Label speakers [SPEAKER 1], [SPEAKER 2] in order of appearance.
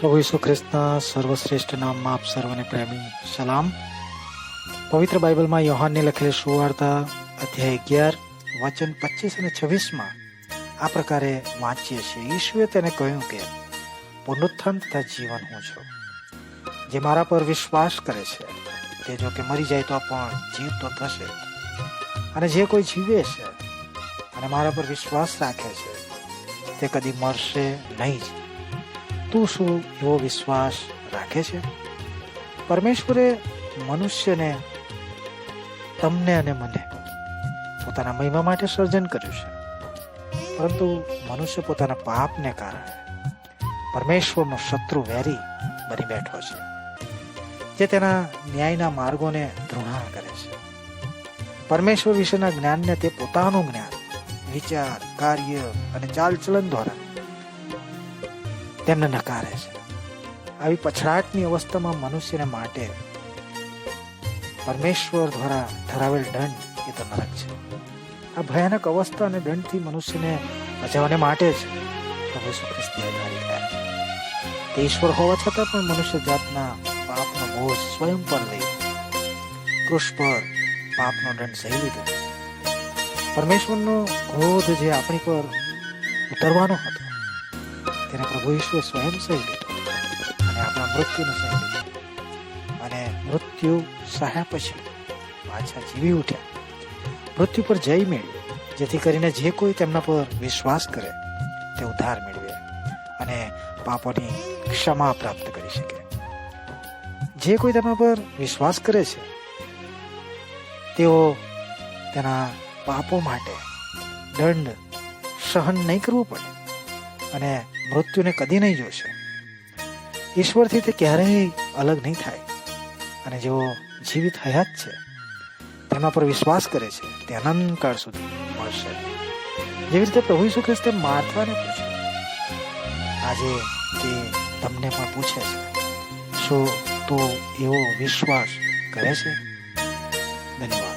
[SPEAKER 1] પ્રભુ ઈસુ ખ્રિસ્તના સર્વશ્રેષ્ઠ નામમાં આપ સર્વને પ્રેમી. સલામ. પવિત્ર બાઇબલમાં યોહાનને લખેલી સુવાર્તા અધ્યાય અગિયાર, વચન પચીસ અને છવ્વીસમાં આ પ્રકારે વાંચીએ છીએ. ઈશુએ તેને કહ્યું કે, પુનરુત્થાન તથા જીવન હું છું, જે મારા પર વિશ્વાસ કરે છે. તે જો કે મરી જાય તો પણ જીવ તો થશે અને જે કોઈ જીવે છે અને મારા પર વિશ્વાસ રાખે છે, તે કદી મરશે નહીં જ. તું શું એવો વિશ્વાસ રાખે છે? પરમેશ્વરે મનુષ્યને, તમને અને મને પોતાના મહિમા માટે સર્જન કર્યું છે. પરંતુ મનુષ્ય પોતાના પાપને કારણે પરમેશ્વરનો શત્રુ વેરી બની બેઠો છે, જે તેના ન્યાયના માર્ગોને ધૃણા કરે છે. પરમેશ્વર વિશેના જ્ઞાનને તે પોતાનું જ્ઞાન, વિચાર, કાર્ય અને ચાલચલન દ્વારા તેમને નકારે છે. આવી પછડાટની અવસ્થામાં મનુષ્યને માટે પરમેશ્વર દ્વારા ધરાવેલ દંડ એ તો નરક છે. આ ભયાનક અવસ્થા અને દંડથી મનુષ્યને બચાવવાને માટે જ તે ઈશ્વર હોવા છતાં પણ મનુષ્ય જાતના પાપનો બોજ સ્વયં પર લઈ કૃષ પર પાપનો દંડ સહી લીધો. પરમેશ્વરનો ક્રોધ જે આપણી પર ઉતરવાનો હતો તેને પ્રભુ ઈશ્વરે સ્વયં સહી લીધો અને આપણા મૃત્યુને સહી લીધો અને મૃત્યુ સહ્યા પછી પાછા જીવી ઉઠ્યા. મૃત્યુ પર જય મેળવી, જેથી કરીને જે કોઈ તેમના પર વિશ્વાસ કરે, તે ઉદ્ધાર મેળવે અને પાપોની ક્ષમા પ્રાપ્ત કરી શકે. જે કોઈ તેમના પર વિશ્વાસ કરે છે, તેઓ તેના પાપો માટે દંડ સહન નહીં કરવું પડે. અને મૃત્યુને કદી નહીં જોશે. ઈશ્વરથી તે ક્યારેય અલગ નહીં થાય. અને જેઓ જીવિત હયાત છે તેના પર વિશ્વાસ કરે છે, તે અનંતકાળ સુધી મળશે. જેવી રીતે પ્રભુ ઈસુ ખ્રિસ્તે માર્થાને પૂછ્યું, આજે તે તમને પણ પૂછે છે, શું તો એવો વિશ્વાસ કરે છે? ધન્યવાદ.